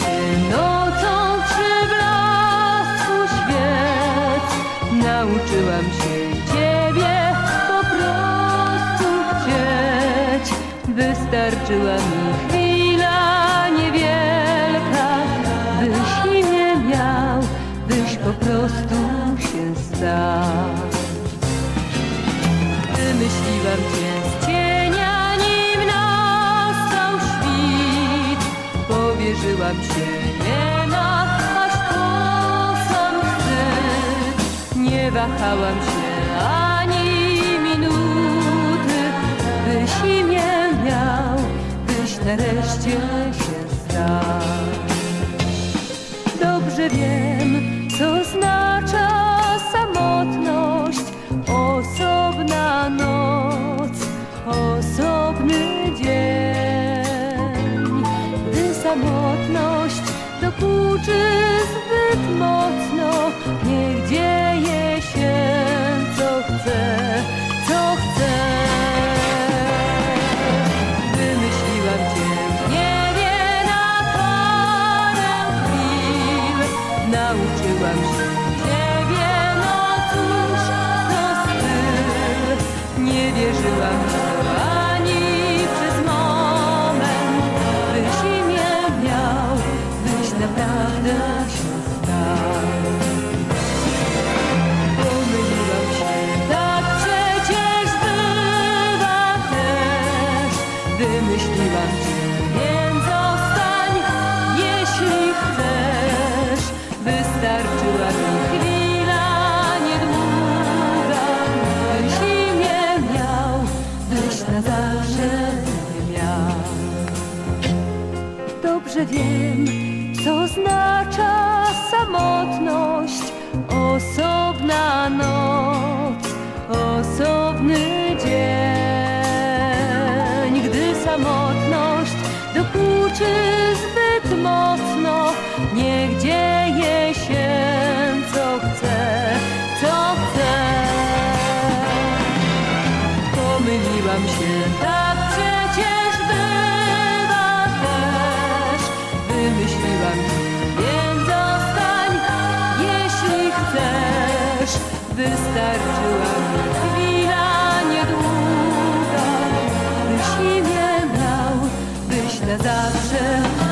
Cię nocą przy blasku świec. Nauczyłam się ciebie po prostu chcieć. Wystarczyła mi chwila niewielka Byś imię miał, byś po prostu się stał. Wymyśliłam cię Powierzyłam się nie aż po sam wstyd. Nie wahałam się ani minuty, byś imię miał, byś nareszcie się stał. Samotność dokuczy zbyt mocno, niech dzieje się, co chce, co chce. Wymyśliłam cię w niebie na parę chwil. Nauczyłam się ciebie, no cóż to styl. Nie wierzyłam Więc zostań, jeśli chcesz. Wystarczyła mi chwila niedługa, byś imię miał, byś na zawsze mnie miał. Dobrze wiem, co oznacza samotność, osobna noc, samotność dokuczy zbyt mocno, niech dzieje się, co chce, co chce. Pomyliłam się, tak przecież bywa też. Wymyśliłam więc zostań, jeśli chcesz. Wystarczyła zawsze je miał.